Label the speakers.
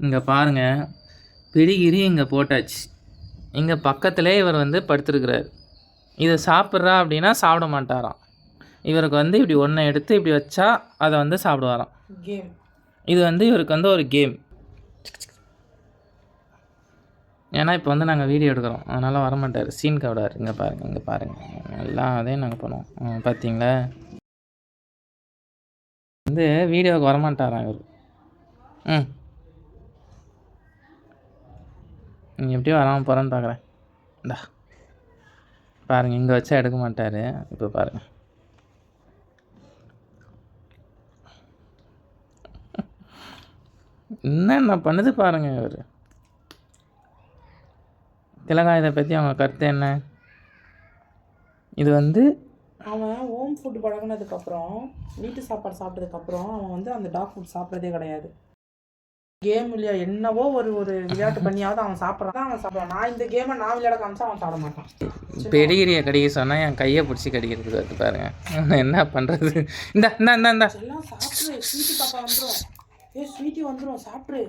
Speaker 1: இங்கே பாருங்கள் பிடிகிரி இங்கே போட்டாச்சு. இங்கே பக்கத்துலேயே இவர் வந்து படுத்துருக்கிறார். இதை சாப்பிட்றா அப்படின்னா சாப்பிட மாட்டாராம். இவருக்கு வந்து இப்படி ஒன்றை எடுத்து இப்படி வச்சா அதை வந்து சாப்பிடுவாராம்.
Speaker 2: கேம்
Speaker 1: இது வந்து இவருக்கு வந்து ஒரு கேம் ஏன்னா இப்போ வந்து நாங்கள் வீடியோ எடுக்கிறோம். அதனால் வரமாட்டார். சீன் கவிடார் இங்கே பாருங்கள் இங்கே பாருங்கள் எல்லாம் அதையும் நாங்கள் பண்ணுவோம். பார்த்தீங்களா வந்து வீடியோவுக்கு வரமாட்டாராம் இவர். ம். நீங்கள் எப்படியோ வராமல் போகிறேன்னு பார்க்குறேன் இந்தா. பாருங்கள் இங்கே வச்சா எடுக்க மாட்டார். இப்போ பாருங்கள் என்னென்ன பண்ணுது பாருங்க இவர். திலகா இதை பற்றி அவங்க கருத்து என்ன? இது வந்து
Speaker 2: அவன் ஹோம் ஃபுட் பழகினதுக்கப்புறம் வீட்டு சாப்பாடு சாப்பிட்டதுக்கப்புறம் அவன் வந்து அந்த டாக் ஃபுட் சாப்பிட்றதே கிடையாது. கேம் இல்லையா? என்னவோ ஒரு ஒரு விளையாட்டு பண்ணியாவது அவன் சாப்பிட்றான். அவன் சாப்பிடுவான் நான் இந்த கேமை நான் விளையாட காமிச்சா அவன் சாப்பிட மாட்டான்.
Speaker 1: பெடிகிரியை கடிக்க சொன்னால் என் கையை பிடிச்சி கடிக்கிறதுக்கு வருது பாருங்க. நான் என்ன பண்ணுறது இந்த இந்த இந்த இந்த.
Speaker 2: எல்லாம் சாப்பிட்ரு ஸ்வீட்டி பாப்பா வந்துடும் ஏ ஸ்வீட்டி வந்துடும் சாப்பிட்ரு